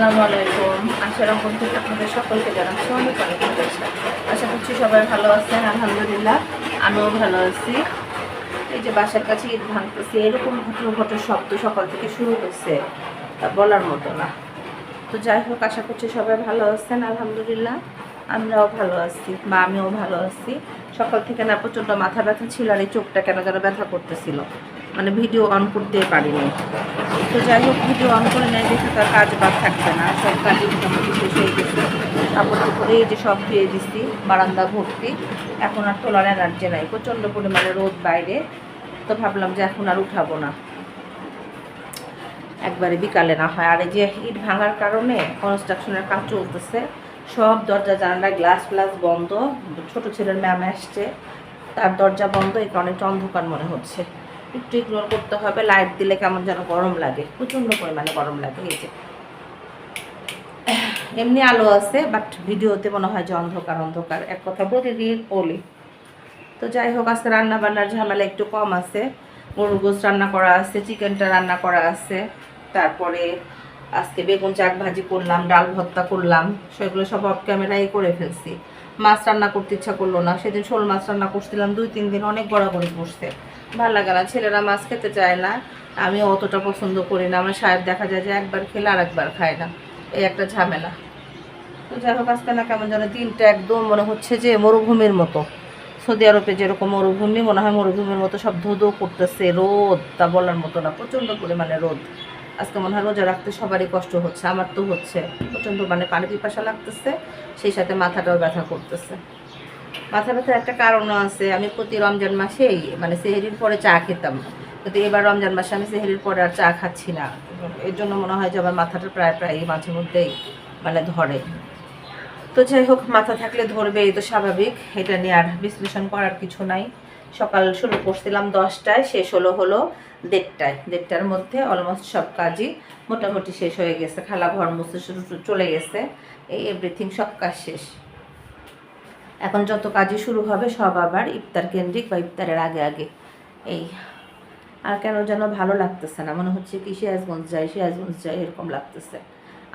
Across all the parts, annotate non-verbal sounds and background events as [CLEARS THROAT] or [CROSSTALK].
আসসালামু আলাইকুম। আশা রকম আপনাদের সকলকে জানাচ্ছি অনেক অনেক শুভেচ্ছা আশা করছি সবাই ভালো আছেন, আলহামদুলিল্লাহ। আমিও ভালো আছি। এই যে বাসার কাছে ঈদ ভাঙতেছে, এরকম ঘটনা ঘটার শব্দ সকাল থেকে শুরু হয়েছে বলার মতো না। তো যাই হোক, আশা করছি সবাই ভালো আছেন, আলহামদুলিল্লাহ। আমরাও ভালো আছি বা আমিও ভালো আছি। সকাল থেকে না প্রচণ্ড মাথা ব্যথা ছিল আর এই চোখটা কেন যেন ব্যথা করতেছিল। মানে ভিডিও অন করতে পারিনি। তো যাই হোক, ভিডিও অন করে নেয় দেখে তার কাজ বাদ থাকবে না। সব কাজই মোটামুটি শেষ হয়ে গেছে। কাপড় চোপড়ে এই যে সব ধুয়ে দিচ্ছি বারান্দা ভর্তি। এখন আর তোলার এনার্জি নাই। প্রচণ্ড পরিমাণে রোদ বাইরে। তো ভাবলাম যে এখন আর উঠাবো না। একবারে বিকালে না হয়। আর এই যে ইট ভাঙার কারণে কনস্ট্রাকশনের কাজ চলতেছে। সব দরজা, জানালা গ্লাস ফ্লাস বন্ধ। ছোট ছেলের ম্যাম আসছে। তার দরজা বন্ধ। এই কারণে অন্ধকার মনে হচ্ছে। একটু ইগনোর করতে হবে লাইট দিলে কেমন যেন গরম লাগে, প্রচণ্ড পরিমাণে গরম লাগে, এই যে। এমনি আলো আছে বাট ভিডিওতে মনে হয় যে অন্ধকার অন্ধকার। এক কথা প্রতিদিন বলি তো যাই হোক, আজকে রান্না বান্নার ঝামেলা একটু কম আছে। গরুর গোস রান্না করা আছে, চিকেনটা রান্না করা আছে। তারপরে আজকে বেগুন চাক ভাজি করলাম, ডাল ভর্তা করলাম। সেগুলো সব অফ ক্যামেরায় করে ফেলছি। মাছ রান্না করতে ইচ্ছা করল না। সেদিন শোল মাছ রান্না করছিলাম, দুই তিন দিন অনেক গড়াগড়ি করছে। ভালো লাগে না, ছেলেরা মাছ খেতে চায় না। আমি অতটা পছন্দ করি না, আমার সাহেব দেখা যায় যে একবার খেলে আর একবার খায় না, এই একটা ঝামেলা। তো যাই হোক, আজকে না কেমন যেন দিনটা একদম মনে হচ্ছে যে মরুভূমির মতো। সৌদি আরবে যেরকম মরুভূমি, মনে হয় মরুভূমির মতো সব ধুধু করতেছে, রোদ, তা বলার মতো না, প্রচণ্ড পরিমাণে রোদ। আজকে মনে হয় রোজা রাখতে সবারই কষ্ট হচ্ছে, আমার তো হচ্ছে। প্রচণ্ড মানে পানি পিপাসা লাগতেছে, সেই সাথে মাথাটাও ব্যথা করতেছে। মাথা ব্যথার একটা কারণও আছে, আমি প্রতি রমজান মাসেই মানে সেহেরির পরে চা খেতাম। কিন্তু এবার রমজান মাসে আমি সেহেরির পরে আর চা খাচ্ছি না। এর জন্য মনে হয় যে আমার মাথাটা প্রায় প্রায় মাঝে মধ্যেই মানে ধরে। তো যাই হোক, মাথা থাকলে ধরবে এই তো স্বাভাবিক। এটা নিয়ে আর বিশ্লেষণ করার কিছু নাই। সকাল শুরু করছিলাম দশটায়, শেষ হলো হলো দেড়টায়। দেড়টার মধ্যে অলমোস্ট সব কাজই মোটামুটি শেষ হয়ে গেছে। খালা ঘর মুছে চলে গেছে। এই এভরিথিং সব কাজ শেষ। এখন যত কাজই শুরু হবে, সব আবার ইফতার কেন্দ্রিক বা ইফতারের আগে আগে। এই, আর কেন যেন ভালো লাগতেছে না। মনে হচ্ছে কি সিরাজগঞ্জ যাই সিরাজগঞ্জ যাই, এরকম লাগতেছে।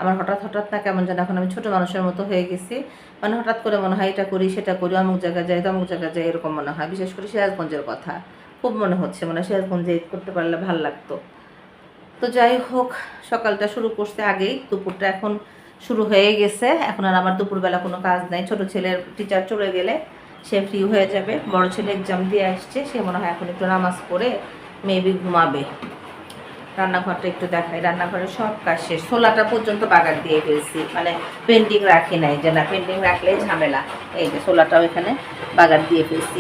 আমার হঠাৎ হঠাৎ না কেমন যেন এখন আমি ছোটো মানুষের মতো হয়ে গেছি। মানে হঠাৎ করে মনে হয় এটা করি, সেটা করি, অমুক জায়গায় যাই, তমুক জায়গায় যাই, এরকম মনে হয়। বিশেষ করে সিরাজগঞ্জের কথা। খুব মনে হচ্ছে মানে সিরাজগঞ্জে করতে পারলে ভালো লাগতো। তো যাই হোক, সকালটা শুরু করতে আগেই। দুপুরটা এখন শুরু হয়ে গেছে। এখন আর আমার দুপুরবেলা কোনো কাজ নাই। ছোট ছেলের টিচার চলে গেলে সে ফ্রি হয়ে যাবে। বড় ছেলে এক্সাম দিয়ে আসছে। সে মনে হয় এখন একটু নামাজ পড়ে মেবি ঘুমাবে। রান্নাঘরটা একটু দেখাই। রান্নাঘরে সব কাজ শেষ। ছোলাটা পর্যন্ত বাগার দিয়ে ফেলছি। মানে পেন্টিং রাখি নাই যে না পেন্টিং রাখলে ঝামেলা। এই যে ছোলাটাও এখানে বাগার দিয়ে ফেলছি।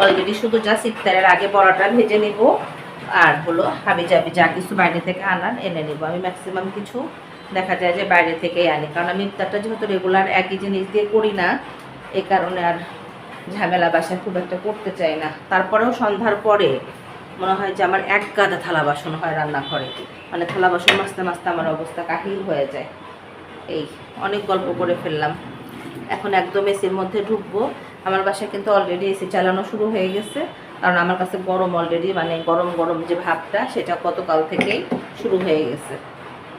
অলরেডি শুধু যা ইফতারের আগে বড়াটা ভেজে নিব। আর হলো হাবি জাবি যা কিছু বাইরে থেকে আনার এনে নিব। আমি ম্যাক্সিমাম কিছু দেখা যায় যে বাইরে থেকেই আনি। কারণ আমি ইফতারটা যেহেতু রেগুলার একই জিনিস দিয়ে করি না এই কারণে আর ঝামেলা বাসায় খুব একটা করতে চাই না। তারপরেও সন্ধ্যার পরে মনে হয় যে আমার এক গাদা থালা বাসন হয় রান্নাঘরে। মানে থালা বাসন মাজতে মাজতে আমার অবস্থা কাহিল হয়ে যায়। এই অনেক গল্প করে ফেললাম। এখন একদম এসির মধ্যে ঢুকবো। আমার বাসায় কিন্তু অলরেডি এসি চালানো শুরু হয়ে গেছে। কারণ আমার কাছে গরম অলরেডি মানে গরম গরম যে ভাবটা, সেটা গতকাল থেকেই শুরু হয়ে গেছে।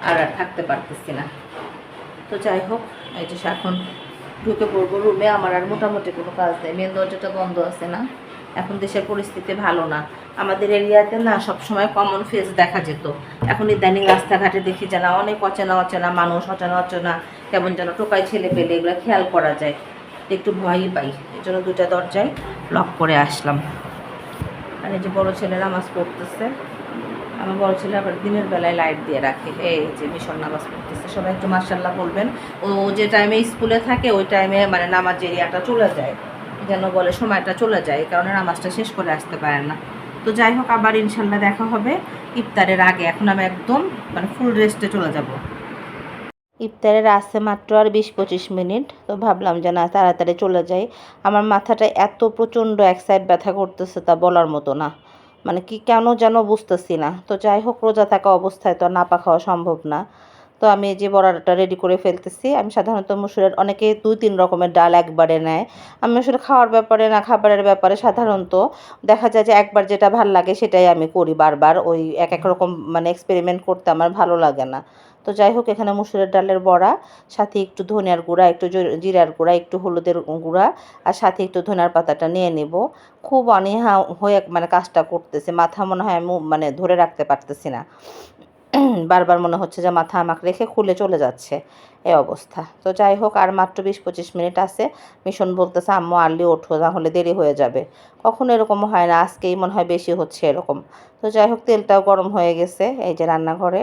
আর আর থাকতে পারতেছি না। তো যাই হোক, এই যে এখন ঢুকে পড়ব রুমে আমার আর মোটামুটি কোনো কাজ নেই। মেন দরজাটা বন্ধ আছে না। এখন দেশের পরিস্থিতি ভালো না। আমাদের এরিয়াতে না সবসময় কমন ফেস দেখা যেত। এখন ইদানিং রাস্তাঘাটে দেখি যে না অনেক অচেনা অচেনা মানুষ, অচেনা অচেনা কেমন যেন টোকাই ছেলে পেলে এগুলো খেয়াল করা যায়। একটু ভয়ই পাই। এই জন্য দুটা দরজায় লক করে আসলাম। আর এই যে বড়ো ছেলেরা নামাজ পড়তেছে। আমার বড় ছেলে আবার দিনের বেলায় লাইট দিয়ে রাখে। এই যে মিশন নামাজ পড়তেছে, সবাই একটু মার্শাল্লাহ বলবেন। ও যে টাইমে স্কুলে থাকে, ওই টাইমে মানে নামাজ এরিয়াটা চলে যায়। যেন বলে সময়টা চলে যায় কারণে নামাজটা শেষ করে আসতে পারে না। তো যাই হোক, আবার ইনশাল্লাহ দেখা হবে। ইফতারের আগে এখন আমি একদম মানে ফুল রেস্টে চলে যাব। ইফতারের আসছে মাত্র আর বিশ পঁচিশ মিনিট, তো ভাবলাম যে না, তাড়াতাড়ি চলে যাই। আমার মাথাটা এত প্রচণ্ড এক সাইড ব্যথা করতেছে তা বলার মতো না। মানে কি কেন যেন বুঝতেছি না। তো যাই হোক, রোজা থাকা অবস্থায় তো আর নাপা খাওয়া সম্ভব না। তো আমি এই যে বড়াটা রেডি করে ফেলতেছি, আমি সাধারণত মুসুরের অনেকে দুই তিন রকমের ডাল একবারে নেয়। আমি আসলে খাওয়ার ব্যাপারে না, খাবারের ব্যাপারে সাধারণত দেখা যায় যে একবার যেটা ভালো লাগে সেটাই আমি করি বারবার। ওই এক এক রকম মানে এক্সপেরিমেন্ট করতে আমার ভালো লাগে না। তো যাই হোক, এখানে মুসুরের ডালের বড়া, সাথে একটু ধনিয়ার গুঁড়া, একটু জিরার গুঁড়া, একটু হলুদের গুঁড়া, আর সাথে একটু ধনিয়ার পাতাটা নিয়ে নেব। খুব অনীহা হয়ে মানে কাজটা করতেছে, মাথা মনে হয় আমি মানে ধরে রাখতে পারতেছি না। [CLEARS THROAT] বারবার মনে হচ্ছে যে মাথা আমাকে রেখে খুলে চলে যাচ্ছে, এই অবস্থা। তো যাই হোক, আর মাত্র বিশ পঁচিশ মিনিট আছে। মিশন বলতেছে, আম্মু, আর্লি ওঠো তাহলে দেরি হয়ে যাবে। কখনো এরকম হয় না, আজকেই মনে হয় বেশি হচ্ছে এরকম। তো যাই হোক, তেলটাও গরম হয়ে গেছে, এই যে রান্নাঘরে।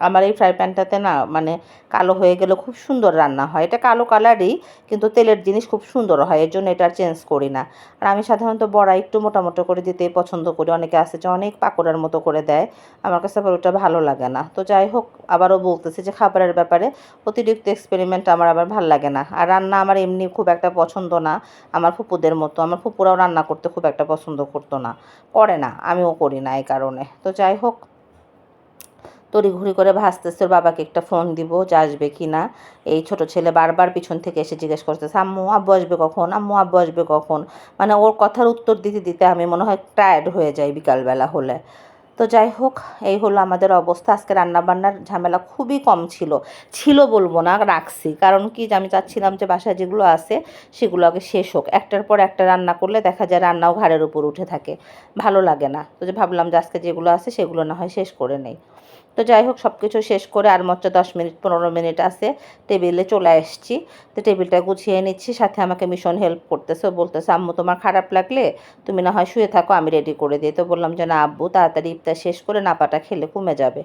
আমার এই ফ্রাই প্যানটাতে না মানে কালো হয়ে গেলে খুব সুন্দর রান্না হয়। এটা কালো কালারই কিন্তু তেলের জিনিস খুব সুন্দর হয়, এর জন্য এটা চেঞ্জ করি না। আর আমি সাধারণত বড়া একটু মোটামোটো করে দিতেই পছন্দ করি। অনেকে আছে যে অনেক পাকোড়ার মতো করে দেয়। আমার কাছে আবার ওটা ভালো লাগে না। তো যাই হোক, আবারও বলতেছি যে খাবারের ব্যাপারে অতিরিক্ত এক্সপেরিমেন্ট আমার আবার ভালো লাগে না। আর রান্না আমার এমনি খুব একটা পছন্দ না। আমার ফুপুদের মতো। আমার ফুপুরাও রান্না করতে খুব একটা পছন্দ করতো না। করে না। আমিও করি না এই কারণে। তো যাই হোক তড়িঘড়ি করে ভাসতেছে, ওর বাবাকে একটা ফোন দিব, যে আসবে কি না এই ছোট ছেলে বারবার পিছন থেকে এসে জিজ্ঞেস করতেছে, আম্মু, আব্বু আসবে কখন? আম্মু, আব্বু আসবে কখন? মানে ওর কথার উত্তর দিতে দিতে আমি মনে হয় টায়ার্ড হয়ে যাই বিকালবেলা হলে। তো যাই হোক, এই হলো আমাদের অবস্থা। আজকে রান্নাবান্নার ঝামেলা খুবই কম ছিল। ছিল বলব না, রাখছি। কারণ কি যে আমি চাচ্ছিলাম যে বাসায় যেগুলো আছে, সেগুলো আগে শেষ হোক। একটার পর একটা রান্না করলে দেখা যায় রান্নাও ঘাড়ের উপর উঠে থাকে। ভালো লাগে না। তো যে ভাবলাম যে আজকে যেগুলো আছে, সেগুলো না হয় শেষ করে নেই। তো যাই হোক সব কিছু শেষ করে আর মাত্র দশ মিনিট, পনেরো মিনিট আছে, টেবিলে চলে এসেছি তো টেবিলটা গুছিয়ে নিচ্ছি, সাথে আমাকে মিশন হেল্প করতেছে বলতেছে, আম্মু, তোমার খারাপ লাগলে তুমি না হয় শুয়ে থাকো, আমি রেডি করে দিই। তো বললাম যে, না আব্বু, তাড়াতাড়ি ইফতার শেষ করে নাপাটা খেলে কমে যাবে।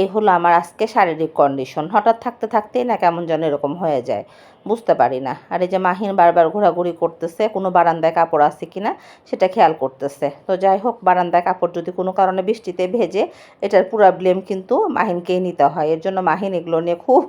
এই হলো আমার আজকে শারীরিক কন্ডিশন হঠাৎ থাকতে থাকতেই না কেমন যেন এরকম হয়ে যায়। বুঝতে পারি না। আর এই যে মাহিন বারবার ঘোরাঘুরি করতেছে, কোনো বারান্দায় কাপড় আছে কি না সেটা খেয়াল করতেছে। তো যাই হোক, বারান্দায় কাপড় যদি কোনো কারণে বৃষ্টিতে ভেজে, এটার পুরা ব্লেম কিন্তু মাহিনকেই নিতে হয়। এর জন্য মাহিন এগুলো নিয়ে খুব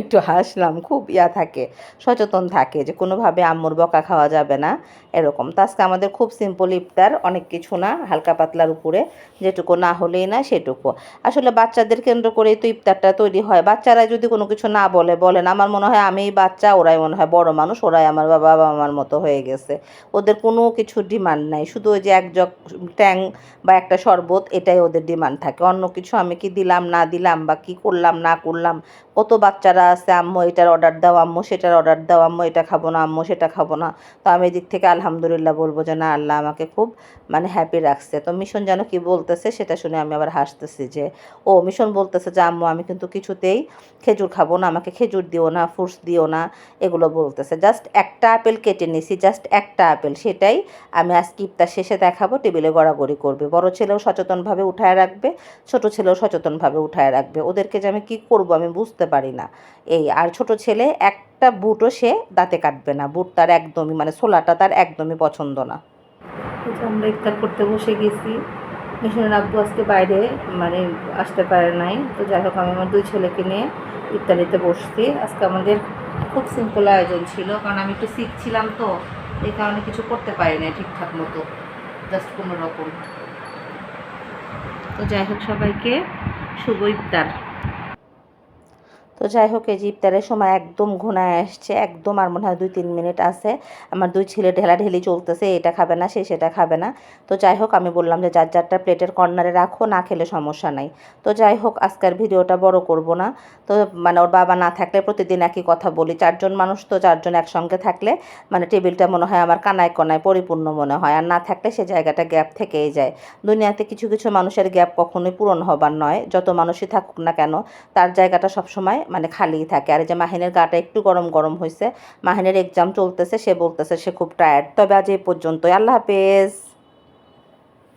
একটু হাসলাম, খুব ইয়া থাকে, সচেতন থাকে যে কোনোভাবে আম্মুর বকা খাওয়া যাবে না, এরকম। তো আজকে আমাদের খুব সিম্পল ইফতার, অনেক কিছু না, হালকা পাতলার উপরে, যেটুকু না হলেই না সেটুকু। আসলে বাচ্চাদের কেন্দ্র করেই তো ইফতারটা তৈরি হয়। বাচ্চারা যদি কোনো কিছু না বলে বলেন আমার মনে হয় আমিই বাচ্চা, ওরাই মনে হয় বড় মানুষ, ওরাই আমার বাবা বাবা আমার মতো হয়ে গেছে। ওদের কোনো কিছু ডিমান্ড নাই, শুধু ওই যে এক জগ ট্যাং বা একটা শরবত, এটাই ওদের ডিমান্ড থাকে। অন্য কিছু আমি কি দিলাম, না দিলাম বা কি করলাম, না করলাম, কত বাচ্চারা আছে, আম্মু, এটার অর্ডার দাও, আম্মু, সেটার অর্ডার দাও, আম্মু, এটা খাব না, আম্মু, সেটা খাব না। তো আমি এদিক থেকে আলহামদুলিল্লাহ বলব যে, না, আল্লাহ আমাকে খুব মানে হ্যাপি রাখছে। তো মিশন যেন কি বলতেছে, সেটা শুনে আমি আবার হাসতেছি যে, ও মিশন বলতেছে যে, আম্মু, আমি কিন্তু কিছুতেই খেজুর খাব না, আমাকে খেজুর দিও না, ফ্রুটস দিও না। এগুলো বলতেছে। জাস্ট একটা আপেল কেটে নিছি, জাস্ট একটা আপেল, সেটাই আমি আজকে ইফতার শেষে দেখাবো, টেবিলে গড়াগড়ি করবে। বড় ছেলেও সচেতনভাবে উঠায় রাখবে, ছোট ছেলেও সচেতনভাবে উঠায় রাখবে। ওদেরকে যে আমি কী করব আমি বুঝতে পারি না। এই, আর ছোট ছেলে একটা বুটও সে দাঁতে কাটবে না। বুট তার একদমই মানে ছোলাটা তার একদমই পছন্দ না। আমরা ইফতার করতে বসে গেছি। মিশনের আব্বু আজকে বাইরে মানে আসতে পারে নাই। তো যাই হোক, আমি আমার দুই ছেলেকে নিয়ে ইফতারিতে বসছি। আজকে আমাদের খুব সিম্পল আয়োজন ছিল, কারণ আমি একটু সিক ছিলাম তো, এই কারণে কিছু করতে পারি না ঠিকঠাক মতো জাস্ট কোনো রকম তো যাই হোক, সবাইকে শুভ ইফতার। তো যাই হোক, এই যে ইফতারের সময় একদম ঘুনায় আসছে, একদম আর মনে হয় দুই তিন মিনিট আছে। আমার দুই ছেলে ঢেলাঢেলি চলতেছে, এটা খাবে না, সে সেটা খাবে না। তো যাই হোক, আমি বললাম যে যার যারটা প্লেটের কর্নারে রাখো, না খেলে সমস্যা নাই। তো যাই হোক, আজকের ভিডিওটা বড় করব না। তো মানে ওর বাবা না থাকলে প্রতিদিন একই কথা বলি। চারজন মানুষ তো চারজন একসঙ্গে থাকলে মানে টেবিলটা মনে হয় আমার কানায় কনায় পরিপূর্ণ মনে হয়। আর না থাকলে সে জায়গাটা গ্যাপ থেকেই যায়। দুনিয়াতে কিছু কিছু মানুষের গ্যাপ কখনোই পূরণ হবার নয়। যত মানুষই থাকুক না কেন, তার জায়গাটা সবসময় মানে খালি থাকে। আর যে মাহিনের গাটা একটু গরম গরম হয়েছে মাহিনের এক্সাম চলতেছে, সে বলতেছে সে খুব টায়ার্ড তবে আজ এই পর্যন্তই। আল্লাহ হাফেজ।